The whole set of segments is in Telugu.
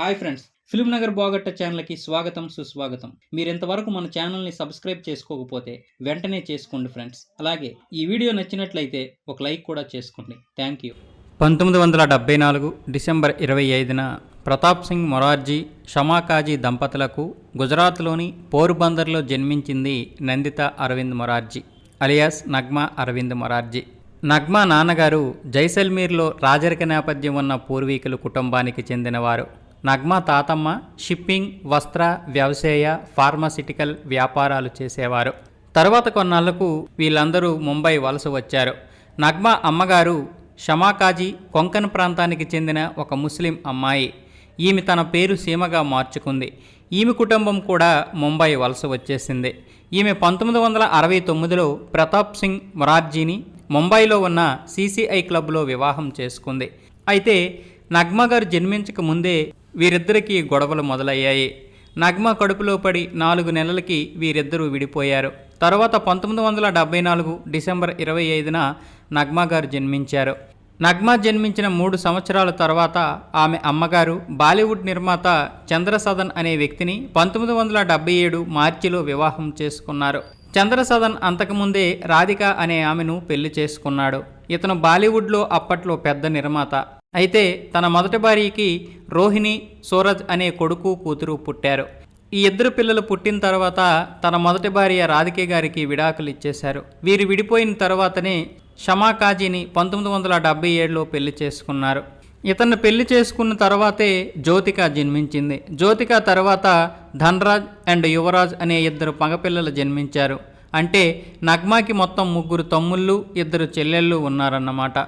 హాయ్ ఫ్రెండ్స్ ఫిల్మ్ నగర్ బాగట్ట ఛానల్కి స్వాగతం సుస్వాగతం. మీరు ఇంతవరకు మన ఛానల్ని సబ్స్క్రైబ్ చేసుకోకపోతే వెంటనే చేసుకోండి ఫ్రెండ్స్. అలాగే ఈ వీడియో నచ్చినట్లయితే ఒక లైక్ కూడా చేసుకోండి. Thank you. పంతొమ్మిది వందల డెబ్బై నాలుగు డిసెంబర్ ఇరవై ఐదున ప్రతాప్ సింగ్ మొరార్జీ షమాకాజీ దంపతులకు గుజరాత్లోని పోర్బందర్లో జన్మించింది నందిత అరవింద్ మొరార్జీ అలియాస్ నగ్మా అరవింద్ మొరార్జీ. నగ్మా నాన్నగారు జైసల్మీర్లో రాజరిక నేపథ్యం ఉన్న పూర్వీకుల కుటుంబానికి చెందినవారు. నగ్మా తాతమ్మ షిప్పింగ్ వస్త్ర వ్యవసాయ ఫార్మాసిటికల్ వ్యాపారాలు చేసేవారు. తరువాత కొన్నాళ్ళకు వీళ్ళందరూ ముంబై వలస వచ్చారు. నగ్మా అమ్మగారు షమాకాజీ కొంకన్ ప్రాంతానికి చెందిన ఒక ముస్లిం అమ్మాయి. ఈమె తన పేరు సీమగా మార్చుకుంది. ఈమె కుటుంబం కూడా ముంబై వలస వచ్చేసింది. ఈమె పంతొమ్మిది వందల అరవై తొమ్మిదిలో ప్రతాప్ సింగ్ మొరార్జీని ముంబైలో ఉన్న సీసీఐ క్లబ్లో వివాహం చేసుకుంది. అయితే నగ్మా గారు జన్మించక ముందే వీరిద్దరికీ గొడవలు మొదలయ్యాయి. నగ్మా కడుపులో పడి నాలుగు నెలలకి వీరిద్దరూ విడిపోయారు. తర్వాత పంతొమ్మిది వందల డెబ్బై నాలుగు డిసెంబర్ ఇరవై ఐదున నగ్మా గారు జన్మించారు. నగ్మా జన్మించిన మూడు సంవత్సరాల తర్వాత ఆమె అమ్మగారు బాలీవుడ్ నిర్మాత చంద్రసదన్ అనే వ్యక్తిని పంతొమ్మిది వందల డెబ్బై ఏడు మార్చిలో వివాహం చేసుకున్నారు. చంద్రసదన్ అంతకుముందే రాధిక అనే ఆమెను పెళ్ళి చేసుకున్నాడు. ఇతను బాలీవుడ్లో అప్పట్లో పెద్ద నిర్మాత. అయితే తన మొదటి భార్యకి రోహిణి సూరజ్ అనే కొడుకు కూతురు పుట్టారు. ఈ ఇద్దరు పిల్లలు పుట్టిన తర్వాత తన మొదటి భార్య రాధికే గారికి విడాకులు ఇచ్చేశారు. వీరు విడిపోయిన తర్వాతనే షమాకాజీని పంతొమ్మిది వందల డెబ్బై ఏడులో పెళ్ళి చేసుకున్నారు. ఇతన్ని పెళ్ళి చేసుకున్న తర్వాతే జ్యోతిక జన్మించింది. జ్యోతిక తర్వాత ధన్రాజ్ అండ్ యువరాజ్ అనే ఇద్దరు మగపిల్లలు జన్మించారు. అంటే నగ్మాకి మొత్తం ముగ్గురు తమ్ముళ్ళు ఇద్దరు చెల్లెళ్ళు ఉన్నారన్నమాట.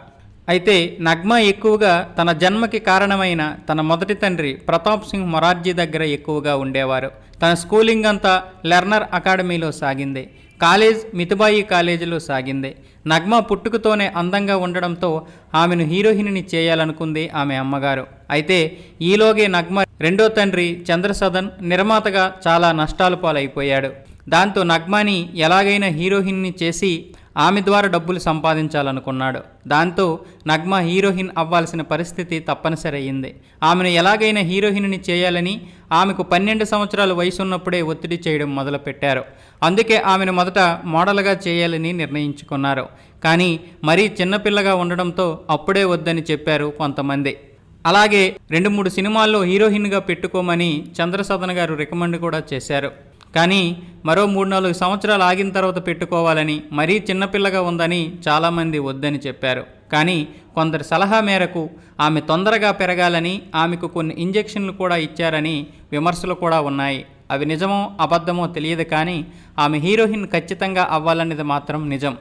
అయితే నగ్మా ఎక్కువగా తన జన్మకి కారణమైన తన మొదటి తండ్రి ప్రతాప్ సింగ్ మొరార్జీ దగ్గర ఎక్కువగా ఉండేవారు. తన స్కూలింగ్ అంతా లెర్నర్ అకాడమీలో సాగింది. కాలేజ్ మితుబాయి కాలేజీలో సాగింది. నగ్మా పుట్టుకతోనే అందంగా ఉండడంతో ఆమెను హీరోయిన్ని చేయాలనుకుంది ఆమె అమ్మగారు. అయితే ఈలోగే నగ్మా రెండో తండ్రి చంద్రసదన్ నిర్మాతగా చాలా నష్టాలు పాలైపోయాడు. దాంతో నగ్మాని ఎలాగైనా హీరోయిన్ని చేసి ఆమె ద్వారా డబ్బులు సంపాదించాలనుకున్నాడు. దాంతో నగ్మా హీరోయిన్ అవ్వాల్సిన పరిస్థితి తప్పనిసరి అయ్యింది. ఆమెను ఎలాగైనా హీరోయిన్ని చేయాలని ఆమెకు పన్నెండు సంవత్సరాల వయసు ఉన్నప్పుడే ఒత్తిడి చేయడం మొదలుపెట్టారు. అందుకే ఆమెను మొదట మోడల్గా చేయాలని నిర్ణయించుకున్నారు. కానీ మరీ చిన్నపిల్లగా ఉండడంతో అప్పుడే వద్దని చెప్పారు కొంతమంది. అలాగే రెండు మూడు సినిమాల్లో హీరోయిన్గా పెట్టుకోమని చంద్రసదన్ గారు రికమెండ్ కూడా చేశారు. కానీ మరో మూడు నాలుగు సంవత్సరాలు ఆగిన తర్వాత పెట్టుకోవాలని మరీ చిన్నపిల్లగా ఉందని చాలామంది వద్దని చెప్పారు. కానీ కొందరి సలహా మేరకు ఆమె తొందరగా పెరగాలని ఆమెకు కొన్ని ఇంజెక్షన్లు కూడా ఇచ్చారని విమర్శలు కూడా ఉన్నాయి. అవి నిజమో అబద్ధమో తెలియదు కానీ ఆమె హీరోయిన్ ఖచ్చితంగా అవ్వాలన్నది మాత్రం నిజం.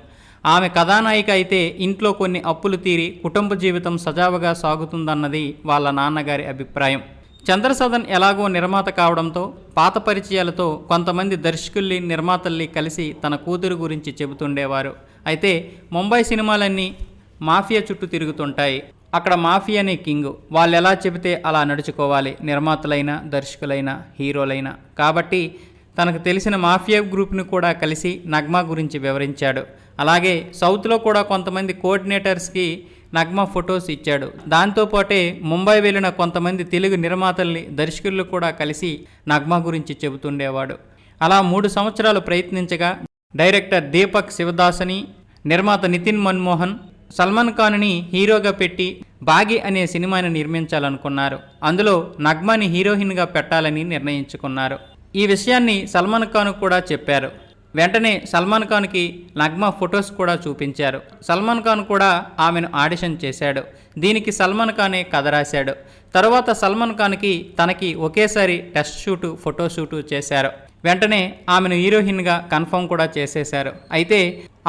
ఆమె కథానాయిక అయితే ఇంట్లో కొన్ని అప్పులు తీరి కుటుంబ జీవితం సజావుగా సాగుతుందన్నది వాళ్ళ నాన్నగారి అభిప్రాయం. చంద్రసదన్ ఎలాగో నిర్మాత కావడంతో పాత పరిచయాలతో కొంతమంది దర్శకుల్ని నిర్మాతల్ని కలిసి తన కూతురు గురించి చెబుతుండేవారు. అయితే ముంబై సినిమాలన్నీ మాఫియా చుట్టూ తిరుగుతుంటాయి. అక్కడ మాఫియానే కింగ్. వాళ్ళు ఎలా చెబితే అలా నడుచుకోవాలి. నిర్మాతలైనా దర్శకులైనా హీరోలైనా. కాబట్టి తనకు తెలిసిన మాఫియా గ్రూప్ను కూడా కలిసి నగ్మా గురించి వివరించాడు. అలాగే సౌత్లో కూడా కొంతమంది కోఆర్డినేటర్స్కి నగ్మా ఫొటోస్ ఇచ్చాడు. దాంతోపాటే ముంబై వెళ్ళిన కొంతమంది తెలుగు నిర్మాతల్ని దర్శకులు కూడా కలిసి నగ్మా గురించి చెబుతుండేవాడు. అలా మూడు సంవత్సరాలు ప్రయత్నించగా డైరెక్టర్ దీపక్ శివదాసని నిర్మాత నితిన్ మన్మోహన్ సల్మాన్ ఖాన్ని హీరోగా పెట్టి బాగి అనే సినిమాని నిర్మించాలనుకున్నారు. అందులో నగ్మాని హీరోయిన్గా పెట్టాలని నిర్ణయించుకున్నారు. ఈ విషయాన్ని సల్మాన్ ఖాన్ కూడా చెప్పారు. వెంటనే సల్మాన్ ఖాన్కి నగ్మా ఫొటోస్ కూడా చూపించారు. సల్మాన్ ఖాన్ కూడా ఆమెను ఆడిషన్ చేశాడు. దీనికి సల్మాన్ ఖానే కథ రాశాడు. తర్వాత సల్మాన్ ఖాన్కి తనకి ఒకేసారి టెస్ట్ షూటు ఫోటో షూటు చేశారు. వెంటనే ఆమెను హీరోయిన్గా కన్ఫర్మ్ కూడా చేసేశారు. అయితే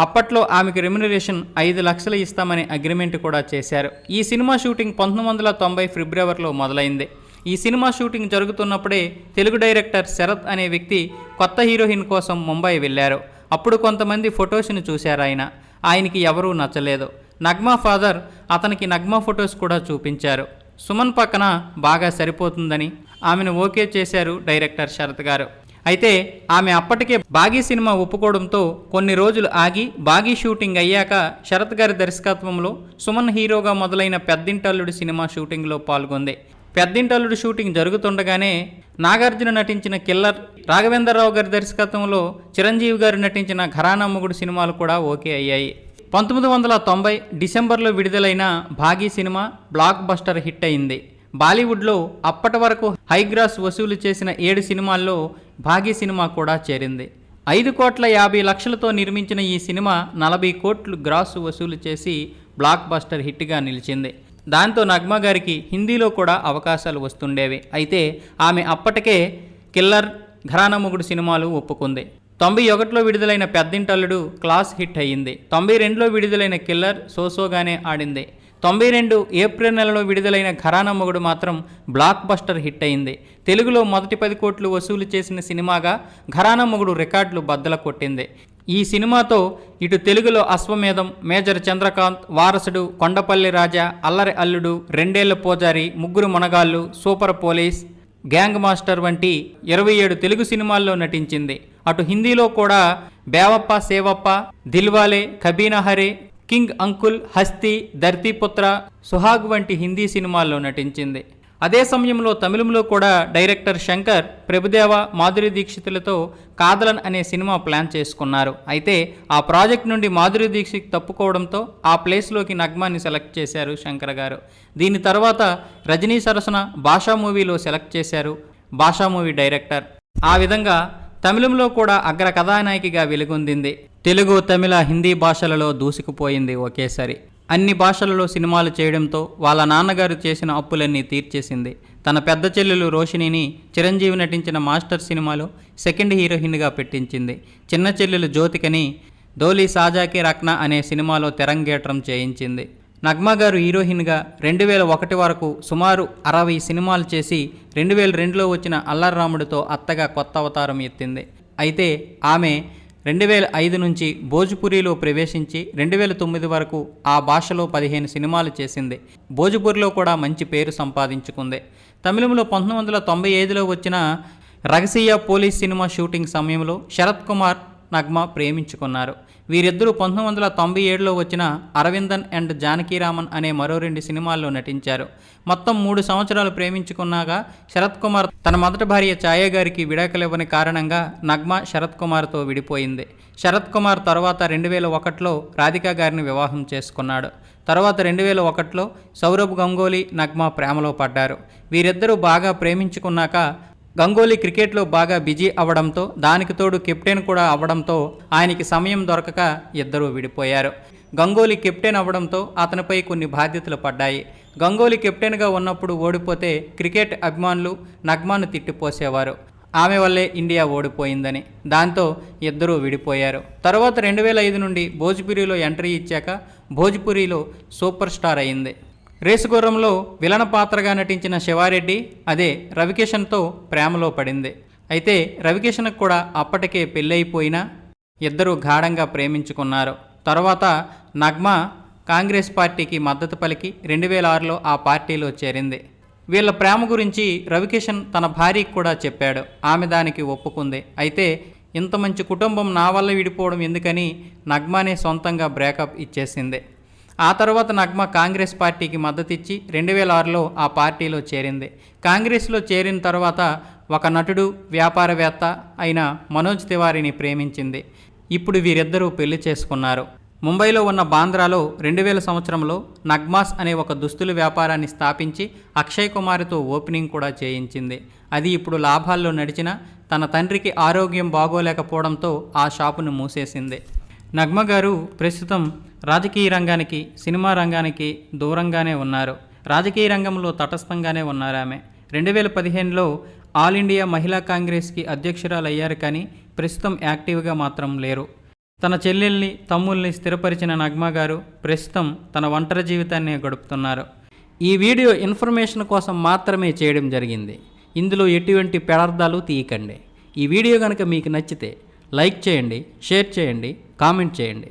అప్పట్లో ఆమెకు రెమ్యునరేషన్ ఐదు లక్షలు ఇస్తామని అగ్రిమెంట్ కూడా చేశారు. ఈ సినిమా షూటింగ్ పంతొమ్మిది వందల తొంభై ఫిబ్రవరిలో మొదలైంది. ఈ సినిమా షూటింగ్ జరుగుతున్నప్పుడే తెలుగు డైరెక్టర్ శరత్ అనే వ్యక్తి కొత్త హీరోయిన్ కోసం ముంబై వెళ్ళారు. అప్పుడు కొంతమంది ఫొటోస్ని చూశారు ఆయన. ఆయనకి ఎవరూ నచ్చలేదు. నగ్మా ఫాదర్ అతనికి నగ్మా ఫొటోస్ కూడా చూపించారు. సుమన్ పక్కన బాగా సరిపోతుందని ఆమెను ఓకే చేశారు డైరెక్టర్ శరత్ గారు. అయితే ఆమె అప్పటికే బాగీ సినిమా ఒప్పుకోవడంతో కొన్ని రోజులు ఆగి బాగీ షూటింగ్ అయ్యాక శరత్ గారి దర్శకత్వంలో సుమన్ హీరోగా మొదలైన పెద్దింటల్లుడు సినిమా షూటింగ్లో పాల్గొంది. పెద్దింటల్లుడు షూటింగ్ జరుగుతుండగానే నాగార్జున నటించిన కిల్లర్ రాఘవేంద్రరావు గారి దర్శకత్వంలో చిరంజీవి గారు నటించిన ఘరానా మొగుడు సినిమాలు కూడా ఓకే అయ్యాయి. పంతొమ్మిది వందల తొంభై డిసెంబర్లో విడుదలైన Baaghi cinema blockbuster hit అయింది. బాలీవుడ్లో అప్పటి వరకు హైగ్రాస్ వసూలు చేసిన ఏడు సినిమాల్లో భాగీ సినిమా కూడా చేరింది. ఐదు కోట్ల యాభై లక్షలతో నిర్మించిన ఈ సినిమా నలభై కోట్లు గ్రాస్ వసూలు చేసి బ్లాక్ బస్టర్ హిట్గా నిలిచింది. దాంతో నగ్మా గారికి హిందీలో కూడా అవకాశాలు వస్తుండేవి. అయితే ఆమె అప్పటికే కిల్లర్ ఘరానా మొగుడు సినిమాలు ఒప్పుకుంది. తొంభై ఒకటిలో విడుదలైన పెద్దింటల్లుడు క్లాస్ హిట్ అయ్యింది. తొంభై రెండులో విడుదలైన కిల్లర్ సోసోగానే ఆడింది. తొంభై రెండు ఏప్రిల్ నెలలో విడుదలైన ఘరానా మొగుడు మాత్రం బ్లాక్ బస్టర్ హిట్ అయింది తెలుగులో మొదటి పది కోట్లు వసూలు చేసిన సినిమాగా ఘరానా మొగుడు రికార్డులు బద్దల కొట్టింది ఈ సినిమాతో ఇటు తెలుగులో అశ్వమేధం మేజర్ చంద్రకాంత్ వారసుడు కొండపల్లి రాజా అల్లరి అల్లుడు రెండేళ్ళ పూజారి ముగ్గురు మనగాళ్ళు సూపర్ పోలీస్ గ్యాంగ్ మాస్టర్ వంటి ఇరవై ఏడు తెలుగు సినిమాల్లో నటించింది. అటు హిందీలో కూడా బేవప్ప సేవప్ప దిల్వాలే కబీనా హరే కింగ్ అంకుల్ హస్తి ధర్తీపుత్ర సుహాగ్ వంటి హిందీ సినిమాల్లో నటించింది. అదే సమయంలో తమిళంలో కూడా డైరెక్టర్ శంకర్ ప్రభుదేవ మాధురి దీక్షితులతో కాదలన్ అనే సినిమా ప్లాన్ చేసుకున్నారు. అయితే ఆ ప్రాజెక్ట్ నుండి మాధురి దీక్షిత్ తప్పుకోవడంతో ఆ ప్లేస్లోకి నగ్మాన్ని సెలెక్ట్ చేశారు శంకర్ గారు. దీని తర్వాత రజనీ సరసన భాషా మూవీలో సెలెక్ట్ చేశారు భాషా మూవీ డైరెక్టర్. ఆ విధంగా తమిళంలో కూడా అగ్ర కథానాయకిగా వెలుగొందింది. తెలుగు తమిళ హిందీ భాషలలో దూసుకుపోయింది ఒకేసారి. అన్ని భాషలలో సినిమాలు చేయడంతో వాళ్ళ నాన్నగారు చేసిన అప్పులన్నీ తీర్చేసింది. తన పెద్ద చెల్లెలు రోషిణిని చిరంజీవి నటించిన మాస్టర్ సినిమాలో సెకండ్ హీరోయిన్గా పెట్టించింది. చిన్న చెల్లెలు జ్యోతికని ధోలీ సాజాకి రక్న అనే సినిమాలో తెరంగేట్రం చేయించింది. నగ్మా గారు హీరోయిన్గా రెండు వేల ఒకటి వరకు సుమారు అరవై సినిమాలు చేసి రెండు వేల రెండులో వచ్చిన అల్లర్రాముడితో అత్తగా కొత్త అవతారం ఎత్తింది. అయితే ఆమె రెండు వేల ఐదు నుంచి భోజ్పురిలో ప్రవేశించి రెండు వేల తొమ్మిది వరకు ఆ భాషలో పదిహేను సినిమాలు చేసింది. భోజ్పురిలో కూడా మంచి పేరు సంపాదించుకుంది. తమిళంలో పంతొమ్మిది వందల తొంభై ఐదులో వచ్చిన రగసీయ పోలీస్ సినిమా షూటింగ్ సమయంలో శరత్ కుమార్ నగ్మా ప్రేమించుకున్నారు. వీరిద్దరూ పంతొమ్మిది వందల తొంభై ఏడులో వచ్చిన అరవిందన్ అండ్ జానకీరామన్ అనే మరో రెండు సినిమాల్లో నటించారు. మొత్తం మూడు సంవత్సరాలు ప్రేమించుకున్నాక శరత్ కుమార్ తన మొదటి భార్య ఛాయ గారికి విడాకులివ్వని కారణంగా నగ్మా శరత్ కుమార్తో విడిపోయింది. శరత్ కుమార్ తర్వాత రెండు వేల ఒకటిలో రాధికా గారిని వివాహం చేసుకున్నాడు. తర్వాత రెండు వేల ఒకటిలో సౌరభ్ గంగోలీ నగ్మా ప్రేమలో పడ్డారు. వీరిద్దరూ బాగా ప్రేమించుకున్నాక గంగోలీ క్రికెట్లో బాగా బిజీ అవ్వడంతో దానికి తోడు కెప్టెన్ కూడా అవ్వడంతో ఆయనకి సమయం దొరకక ఇద్దరూ విడిపోయారు. గంగోలీ కెప్టెన్ అవ్వడంతో అతనిపై కొన్ని బాధ్యతలు పడ్డాయి. గంగోలీ కెప్టెన్గా ఉన్నప్పుడు ఓడిపోతే క్రికెట్ అభిమానులు నగ్మాను తిట్టిపోసేవారు. ఆమె వల్లే ఇండియా ఓడిపోయిందని. దాంతో ఇద్దరూ విడిపోయారు. తర్వాత రెండు వేల ఐదు నుండి భోజ్పురిలో ఎంట్రీ ఇచ్చాక భోజ్పురిలో సూపర్ స్టార్ అయింది. రేసుగుర్రంలో విలన పాత్రగా నటించిన శివారెడ్డి అదే రవికిషన్తో ప్రేమలో పడింది. అయితే రవికిషన్కు కూడా అప్పటికే పెళ్ళైపోయినా ఇద్దరూ గాఢంగా ప్రేమించుకున్నారు. తర్వాత నగ్మా కాంగ్రెస్ పార్టీకి మద్దతు పలికి రెండు వేల ఆరులో ఆ పార్టీలో చేరింది. వీళ్ళ ప్రేమ గురించి రవికిషన్ తన భార్యకి కూడా చెప్పాడు. ఆమె దానికి ఒప్పుకుంది. అయితే ఇంత మంచి కుటుంబం నా వల్ల విడిపోవడం ఎందుకని నగ్మానే సొంతంగా బ్రేకప్ ఇచ్చేసింది. ఆ తర్వాత నగ్మ కాంగ్రెస్ పార్టీకి మద్దతిచ్చి రెండు వేల ఆరులో ఆ పార్టీలో చేరింది. కాంగ్రెస్లో చేరిన తర్వాత ఒక నటుడు వ్యాపారవేత్త అయిన మనోజ్ తివారీని ప్రేమించింది. ఇప్పుడు వీరిద్దరూ పెళ్ళి చేసుకున్నారు. ముంబైలో ఉన్న బాంద్రాలో రెండు వేల సంవత్సరంలో నగ్మాస్ అనే ఒక దుస్తుల వ్యాపారాన్ని స్థాపించి అక్షయ్ కుమార్తో ఓపెనింగ్ కూడా చేయించింది. అది ఇప్పుడు లాభాల్లో నడిచిన తన తండ్రికి ఆరోగ్యం బాగోలేకపోవడంతో ఆ షాపును మూసేసింది. నగ్మ గారు ప్రస్తుతం రాజకీయ రంగానికి సినిమా రంగానికి దూరంగానే ఉన్నారు. రాజకీయ రంగంలో తటస్థంగానే ఉన్నారు ఆమె. రెండు వేల పదిహేనులో ఆల్ ఇండియా మహిళా కాంగ్రెస్కి అధ్యక్షురాలు అయ్యారు కానీ ప్రస్తుతం యాక్టివ్గా మాత్రం లేరు. తన చెల్లెల్ని తమ్ముల్ని స్థిరపరిచిన నగ్మా గారు ప్రస్తుతం తన ఒంటరి జీవితాన్ని గడుపుతున్నారు. ఈ వీడియో ఇన్ఫర్మేషన్ కోసం మాత్రమే చేయడం జరిగింది. ఇందులో ఎటువంటి పెడార్థాలు తీయకండి. ఈ వీడియో కనుక మీకు నచ్చితే లైక్ చేయండి షేర్ చేయండి కామెంట్ చేయండి.